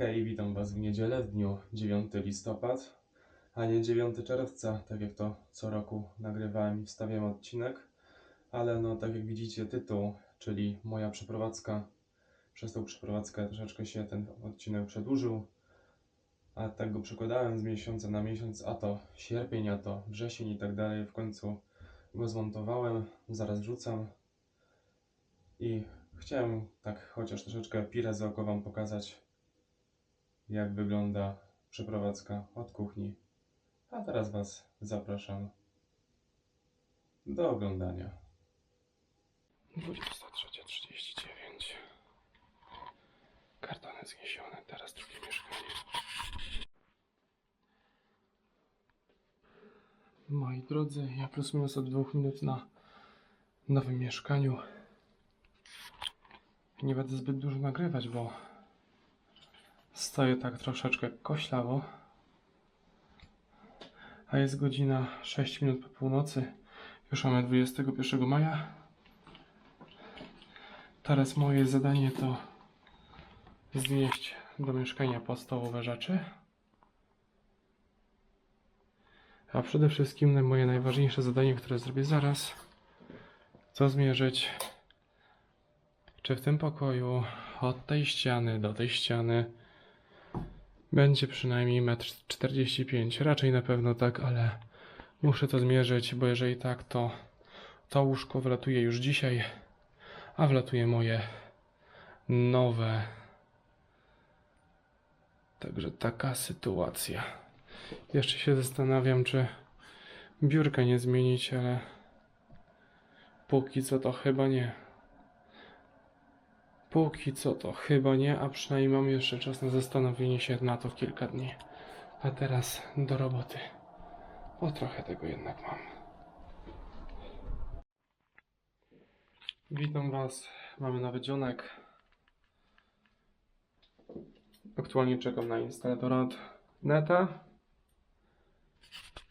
Hej, witam Was w niedzielę, w dniu 9 listopad, a nie 9 czerwca, tak jak to co roku nagrywałem i wstawiałem odcinek. Ale no, tak jak widzicie, tytuł, czyli moja przeprowadzka, przez tą przeprowadzkę troszeczkę się ten odcinek przedłużył, a tak go przekładałem z miesiąca na miesiąc, a to sierpień, a to wrzesień i tak dalej. W końcu go zmontowałem, zaraz wrzucam i chciałem tak chociaż troszeczkę pirę z oko Wam pokazać, jak wygląda przeprowadzka od kuchni. A teraz Was zapraszam do oglądania. 23.39 Kartony zniesione, teraz drugie mieszkanie. Moi drodzy, ja plus minus od dwóch minut na nowym mieszkaniu. Nie będę zbyt dużo nagrywać, bo stoję tak troszeczkę koślawo. A jest godzina 6 minut po północy. Już mamy 21 maja. Teraz moje zadanie to znieść do mieszkania podstawowe rzeczy. A przede wszystkim moje najważniejsze zadanie, które zrobię zaraz, to zmierzyć, czy w tym pokoju od tej ściany do tej ściany będzie przynajmniej 1,45 m. Raczej na pewno tak, ale muszę to zmierzyć, bo jeżeli tak, to to łóżko wlatuje już dzisiaj, a wlatuje moje nowe. Także taka sytuacja. Jeszcze się zastanawiam, czy biurka nie zmienić, ale póki co to chyba nie. Póki co to chyba nie, a przynajmniej mam jeszcze czas na zastanowienie się na to kilka dni. A teraz do roboty. Bo trochę tego jednak mam. Witam Was. Mamy nowy dzionek. Aktualnie czekam na instalatora od neta.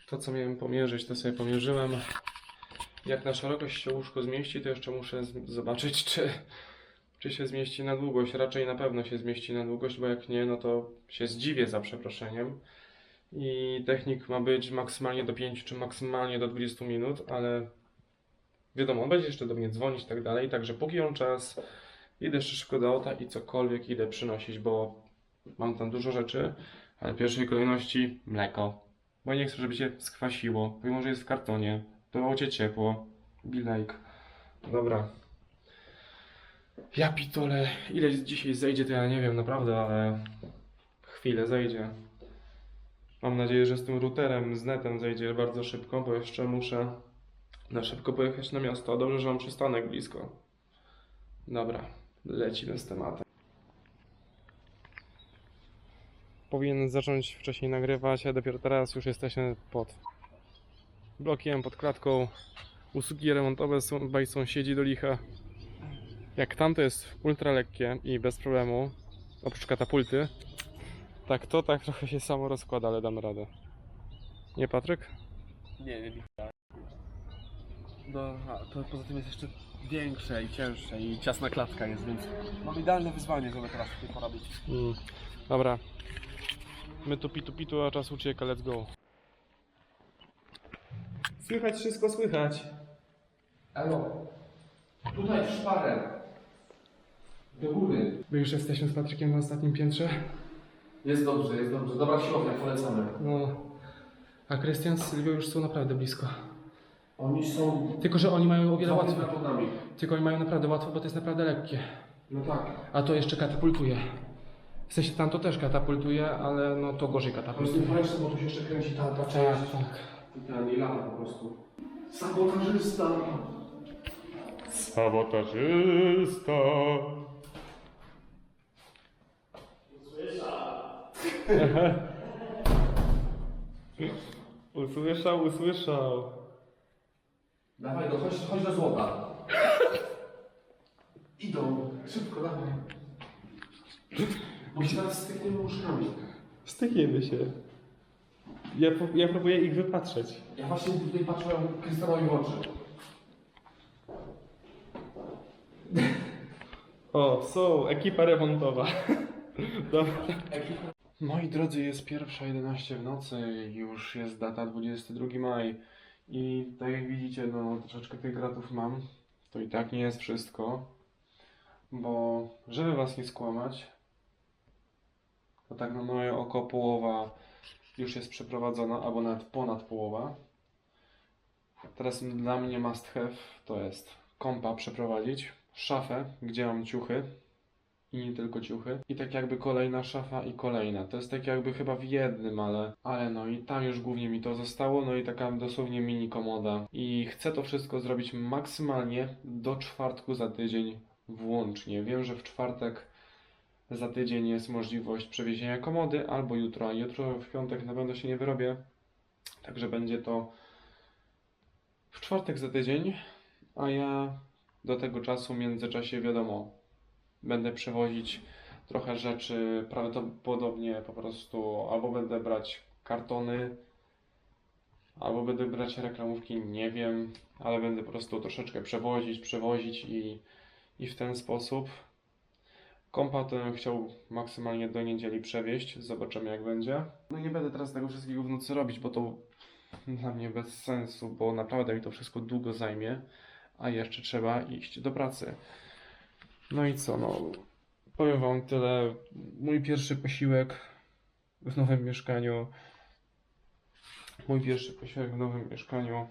To co miałem pomierzyć, to sobie pomierzyłem. Jak na szerokość się łóżko zmieści, to jeszcze muszę zobaczyć, czy, czy się zmieści na długość. Raczej na pewno się zmieści na długość, bo jak nie, no to się zdziwię za przeproszeniem. I technik ma być maksymalnie do 5 czy maksymalnie do 20 minut, ale wiadomo, on będzie jeszcze do mnie dzwonić i tak dalej. Także póki on czas, idę jeszcze szybko do auta i cokolwiek idę przynosić, bo mam tam dużo rzeczy, ale w pierwszej kolejności mleko. Bo nie chcę, żeby się skwasiło, pomimo, że jest w kartonie. To aucie ciepło. Be like. Dobra. Ja pitole, ile dzisiaj zejdzie, to ja nie wiem naprawdę, ale chwilę zejdzie. Mam nadzieję, że z tym routerem, z netem zejdzie bardzo szybko, bo jeszcze muszę na szybko pojechać na miasto. Dobrze, że mam przystanek blisko. Dobra, lecimy z tematem. Powinien zacząć wcześniej nagrywać, a dopiero teraz już jesteśmy pod blokiem, pod klatką. Usługi remontowe są dbaj sąsiedzi do licha. Jak tamto jest ultra lekkie i bez problemu, oprócz katapulty, tak to tak trochę się samo rozkłada, ale damy radę. Nie Patryk? Nie, nie licha. No, a to poza tym jest jeszcze większe i cięższe i ciasna klatka jest, więc mam idealne wyzwanie, żeby teraz tutaj porobić. Mm. Dobra. My tu pitu pitu, a czas ucieka, let's go. Słychać wszystko, słychać. Elo, tutaj w szparę. Do góry. My już jesteśmy z Patrykiem na ostatnim piętrze. Jest dobrze, jest dobrze. Dobra siłownia, polecamy. No. A Krystian z Sylwią już są naprawdę blisko. Oni są Tylko, że oni mają o wiele łatwiej. nad nami. Tylko oni mają naprawdę łatwo, bo to jest naprawdę lekkie. No tak. A to jeszcze katapultuje. W sensie tam to też katapultuje, ale no to gorzej Po prostu katapultuje. wreszcie, bo tu się jeszcze kręci ta, ta Tak, część. tak. I lata po prostu. Sabotażysta. Sabotażysta. Usłyszał, usłyszał. Dawaj go, chodź, chodź do złota. Idą, szybko, dawaj. Bo się teraz stykniemy łóżkami. Stykniemy się. Ja, po- ja próbuję ich wypatrzeć. Ja właśnie tutaj patrzyłem Krystianowi w oczy. O, są, ekipa remontowa. Dobra. Moi drodzy, jest pierwsza 11 w nocy, już jest data 22 maj i tak jak widzicie, no troszeczkę tych gratów mam. To i tak nie jest wszystko, bo żeby was nie skłamać, to tak na moje oko połowa już jest przeprowadzona, albo nawet ponad połowa. Teraz dla mnie must have to jest kompa przeprowadzić, szafę, gdzie mam ciuchy, i nie tylko ciuchy. I tak jakby kolejna szafa i kolejna. To jest tak jakby chyba w jednym, ale, ale no i tam już głównie mi to zostało, no i taka dosłownie mini komoda. I chcę to wszystko zrobić maksymalnie do czwartku za tydzień włącznie. Wiem, że w czwartek za tydzień jest możliwość przewiezienia komody, albo jutro, a jutro w piątek na pewno się nie wyrobię. Także będzie to w czwartek za tydzień, a ja do tego czasu w międzyczasie wiadomo, będę przewozić trochę rzeczy, prawdopodobnie po prostu albo będę brać kartony, albo będę brać reklamówki, nie wiem, ale będę po prostu troszeczkę przewozić, przewozić i, i w ten sposób. Kompa bym chciał maksymalnie do niedzieli przewieźć, zobaczymy jak będzie. No nie będę teraz tego wszystkiego w nocy robić, bo to dla mnie bez sensu, bo naprawdę mi to wszystko długo zajmie, a jeszcze trzeba iść do pracy. No i co, no. Powiem Wam tyle. Mój pierwszy posiłek w nowym mieszkaniu. Mój pierwszy posiłek w nowym mieszkaniu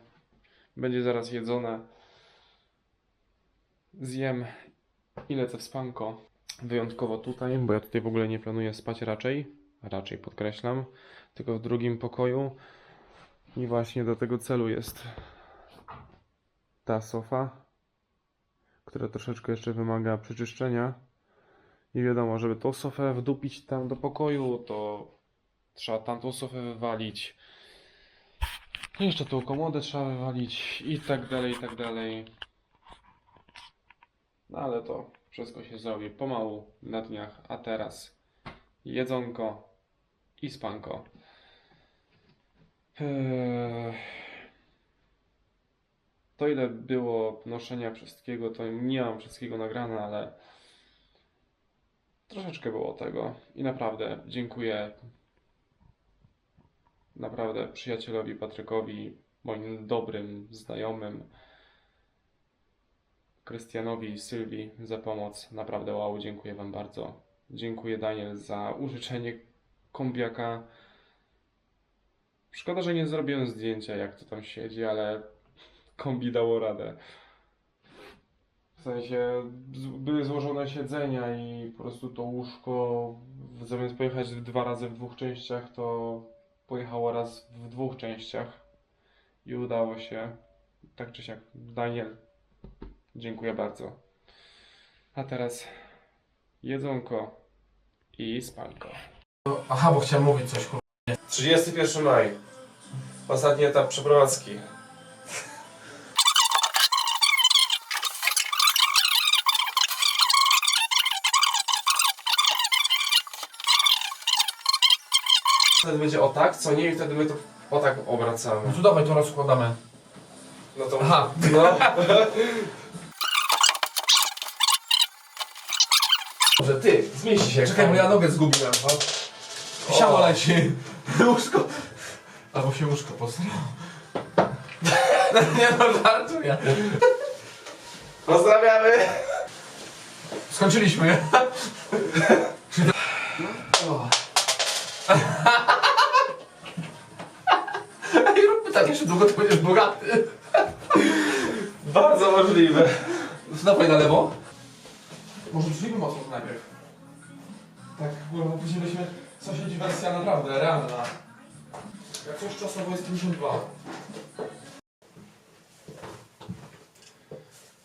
będzie zaraz jedzone. Zjem i lecę w spanko. Wyjątkowo tutaj, bo ja tutaj w ogóle nie planuję spać raczej. Raczej podkreślam. Tylko w drugim pokoju. I właśnie do tego celu jest ta sofa które troszeczkę jeszcze wymaga przeczyszczenia. I wiadomo, żeby tą sofę wdupić tam do pokoju, to trzeba tamtą sofę wywalić. Jeszcze tą komodę trzeba wywalić i tak dalej, i tak dalej. No ale to wszystko się zrobi pomału na dniach, a teraz jedzonko i spanko. Eee... To ile było noszenia wszystkiego, to nie mam wszystkiego nagrane, ale troszeczkę było tego. I naprawdę dziękuję naprawdę przyjacielowi Patrykowi, moim dobrym znajomym, Krystianowi i Sylwii za pomoc. Naprawdę wow, dziękuję Wam bardzo. Dziękuję Daniel za użyczenie kombiaka. Szkoda, że nie zrobiłem zdjęcia jak to tam siedzi, ale kombi dało radę. W sensie były złożone siedzenia i po prostu to łóżko zamiast pojechać dwa razy w dwóch częściach, to pojechało raz w dwóch częściach i udało się. Tak czy siak. Daniel, dziękuję bardzo. A teraz jedzonko i spanko. Aha, bo chciałem mówić coś, kurwa. 31 maj. Ostatni etap przeprowadzki. Wtedy będzie o tak, co nie? I wtedy my to o tak obracamy. No to dawaj, to rozkładamy. No to... Aha. No. Dobrze, ty, Zmieści się. czekaj, bo ja nogę zgubiłem. O. Siamo leci. Łóżko. Albo się łóżko posrało. Nie no, żartuję. Pozdrawiamy! Skończyliśmy. Tak jeszcze długo, to będziesz bogaty. Bardzo możliwe. Dawaj na lewo. Może drzwi mocno najpierw. Tak, bo później byśmy sąsiedzi wersja naprawdę realna. Jak coś czasowo jest 52.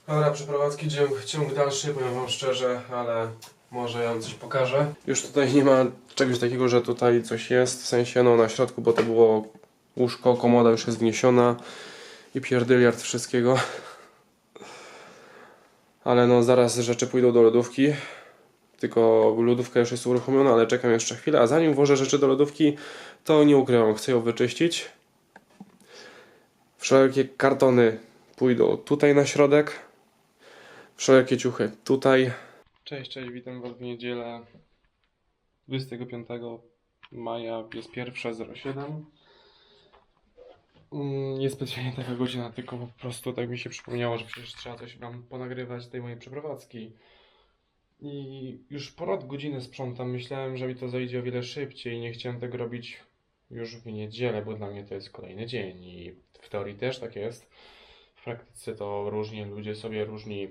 Dobra, przeprowadzki ciąg, ciąg dalszy, powiem wam szczerze, ale może ja wam coś pokażę. Już tutaj nie ma czegoś takiego, że tutaj coś jest, w sensie no na środku, bo to było łóżko, komoda już jest wniesiona i pierdyliard wszystkiego. Ale no zaraz rzeczy pójdą do lodówki. Tylko lodówka już jest uruchomiona, ale czekam jeszcze chwilę. A zanim włożę rzeczy do lodówki, to nie ukrywam, chcę ją wyczyścić. Wszelkie kartony pójdą tutaj na środek. Wszelkie ciuchy tutaj. Cześć, cześć, witam Was w niedzielę. 25 maja jest pierwsza 07. Mm, Nie specjalnie taka godzina, tylko po prostu tak mi się przypomniało, że przecież trzeba coś tam ponagrywać tej mojej przeprowadzki. I już ponad godzinę sprzątam. Myślałem, że mi to zajdzie o wiele szybciej. Nie chciałem tego robić już w niedzielę, bo dla mnie to jest kolejny dzień i w teorii też tak jest. W praktyce to różnie ludzie sobie różni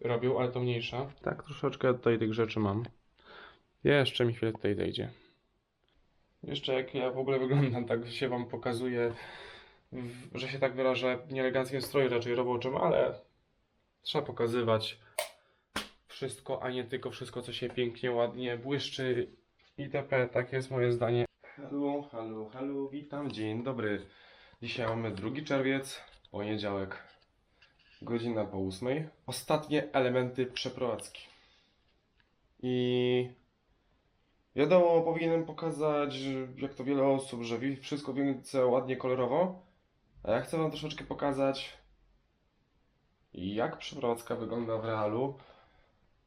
robią, ale to mniejsza. Tak, troszeczkę tutaj tych rzeczy mam. Jeszcze mi chwilę tutaj zejdzie. Jeszcze jak ja w ogóle wyglądam, tak się wam pokazuję, w- że się tak wyrażę, nieeleganckim stroju raczej roboczym, ale trzeba pokazywać wszystko, a nie tylko wszystko, co się pięknie, ładnie błyszczy itp. Tak jest moje zdanie. Halo, halo, halo, witam, dzień dobry. Dzisiaj mamy 2 czerwiec, poniedziałek, godzina po 8. Ostatnie elementy przeprowadzki. I wiadomo, powinienem pokazać, jak to wiele osób, że wszystko widzę ładnie kolorowo, chcę Wam troszeczkę pokazać, jak przeprowadzka wygląda w realu,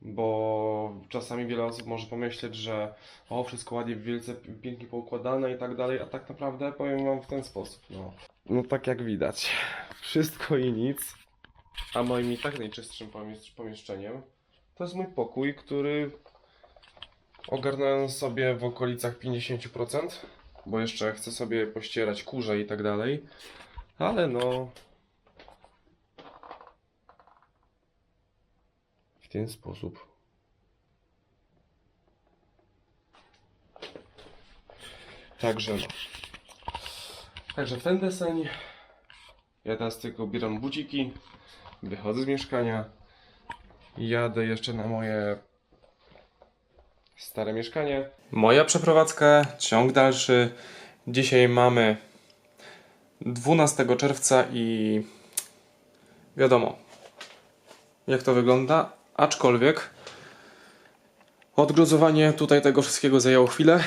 bo czasami wiele osób może pomyśleć, że o, wszystko ładnie, wielce, pięknie poukładane i tak dalej, a tak naprawdę powiem Wam w ten sposób, no. No tak jak widać, wszystko i nic, a moim i tak najczystszym pomiesz- pomieszczeniem to jest mój pokój, który ogarnąłem sobie w okolicach 50%, bo jeszcze chcę sobie pościerać kurze i tak dalej, ale no... W ten sposób. Także no. Także ten deseń ja teraz tylko ubieram buciki, wychodzę z mieszkania jadę jeszcze na moje stare mieszkanie. Moja przeprowadzka, ciąg dalszy. Dzisiaj mamy 12 czerwca i wiadomo, jak to wygląda. Aczkolwiek odgruzowanie tutaj tego wszystkiego zajęło chwilę,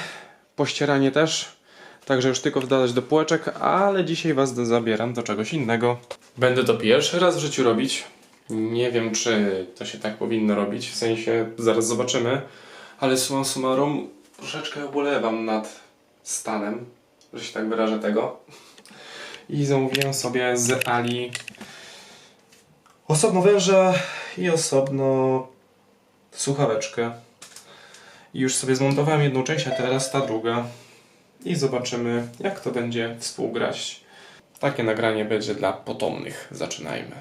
pościeranie też. Także już tylko wdalać do półeczek, ale dzisiaj Was zabieram do czegoś innego. Będę to pierwszy raz w życiu robić. Nie wiem, czy to się tak powinno robić, w sensie zaraz zobaczymy. Ale summa summarum troszeczkę ubolewam nad stanem, że się tak wyrażę tego. I zamówiłem sobie z Ali osobno węża i osobno słuchaweczkę. I już sobie zmontowałem jedną część, a teraz ta druga. I zobaczymy, jak to będzie współgrać. Takie nagranie będzie dla potomnych. Zaczynajmy.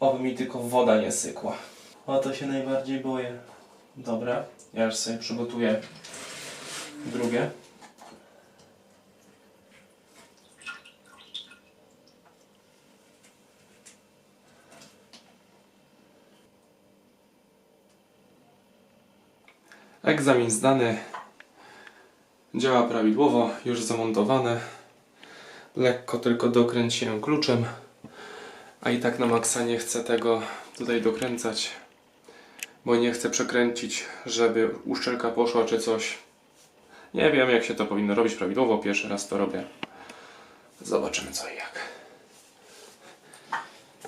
Oby mi tylko woda nie sykła. O to się najbardziej boję. Dobra, ja już sobie przygotuję drugie. Egzamin zdany. Działa prawidłowo, już zamontowane. Lekko tylko dokręciłem kluczem. A i tak na maksa nie chcę tego tutaj dokręcać, bo nie chcę przekręcić, żeby uszczelka poszła czy coś. Nie wiem jak się to powinno robić prawidłowo, pierwszy raz to robię. Zobaczymy co i jak.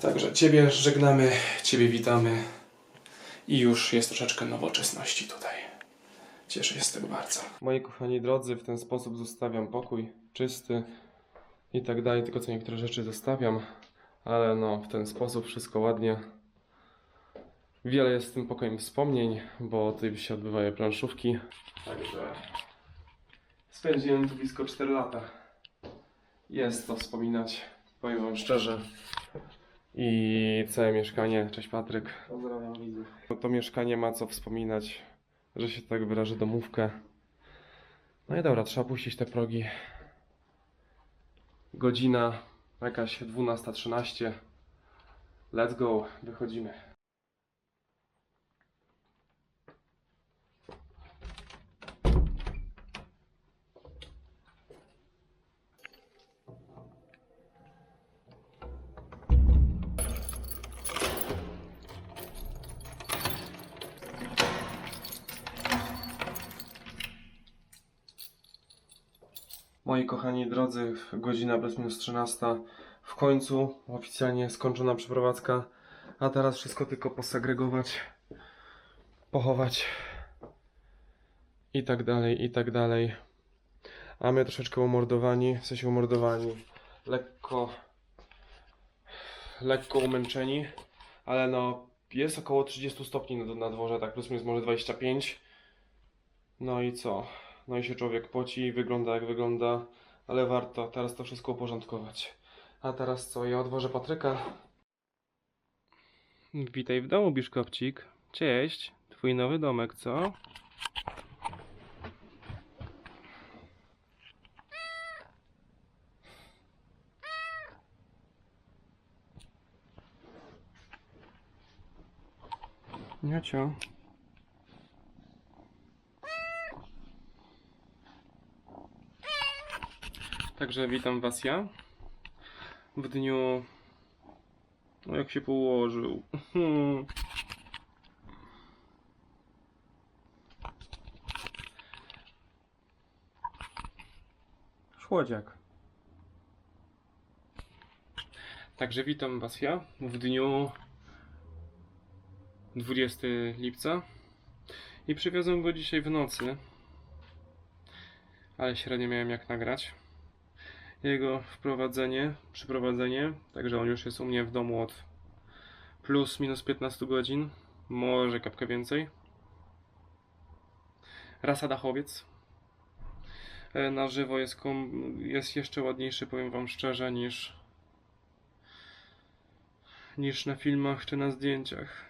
Także Ciebie żegnamy, Ciebie witamy i już jest troszeczkę nowoczesności tutaj. Cieszę się z tego bardzo. Moi kochani drodzy, w ten sposób zostawiam pokój czysty i tak dalej, tylko co niektóre rzeczy zostawiam. Ale no, w ten sposób wszystko ładnie. Wiele jest z tym pokojem wspomnień, bo tutaj się odbywają planszówki. Także spędziłem tu blisko 4 lata. Jest to wspominać, powiem Wam szczerze. I całe mieszkanie, cześć Patryk. Pozdrawiam widzów. To mieszkanie ma co wspominać, że się tak wyrażę domówkę. No i dobra, trzeba puścić te progi. Godzina jakaś 12.13. Let's go, wychodzimy. Moi kochani drodzy, godzina plus minus 13. W końcu oficjalnie skończona przeprowadzka. A teraz wszystko tylko posegregować, pochować i tak dalej, i tak dalej. A my troszeczkę umordowani, w sensie umordowani, lekko, lekko umęczeni, ale no jest około 30 stopni na, na dworze, tak plus minus może 25. No i co? No i się człowiek poci wygląda jak wygląda, ale warto teraz to wszystko uporządkować. A teraz co? Ja odwożę Patryka. Witaj w domu, Biszkopcik. Cześć. Twój nowy domek, co? Niocio. Także witam Was ja. W dniu... No jak się położył. Szłodziak. Także witam Was ja w dniu 20 lipca i przywiozłem go dzisiaj w nocy, ale średnio miałem jak nagrać. Jego wprowadzenie, przyprowadzenie, także on już jest u mnie w domu od plus minus 15 godzin, może kapkę więcej. Rasa dachowiec. E, Na żywo jest, kom- jest jeszcze ładniejszy, powiem Wam szczerze, niż, niż na filmach czy na zdjęciach.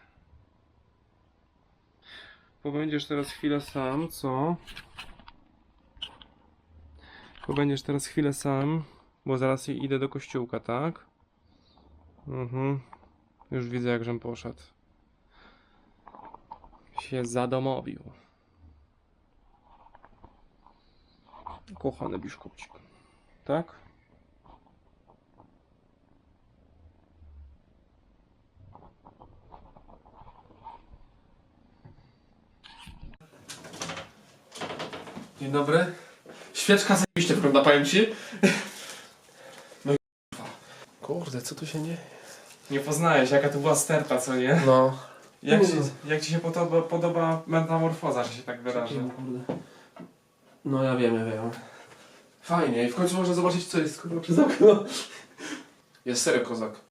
Pobędziesz teraz chwilę sam, co? Pobędziesz teraz chwilę sam, bo zaraz idę do kościółka, tak? Mhm. Już widzę, jak żem poszedł. Się zadomowił. Kochany biszkopcik. Tak? Dzień dobry. Świeczka zajebiście wygląda, powiem ci. No i kurwa. Kurde, co tu się nie... Nie poznajesz, jaka to była sterta, co nie? No. Jak ci, jak ci się podoba, podoba metamorfoza, że się tak wyrażę? Kurde. No ja wiem, ja wiem. Fajnie i w końcu można zobaczyć co jest kurwa przez okno. Jest serio kozak.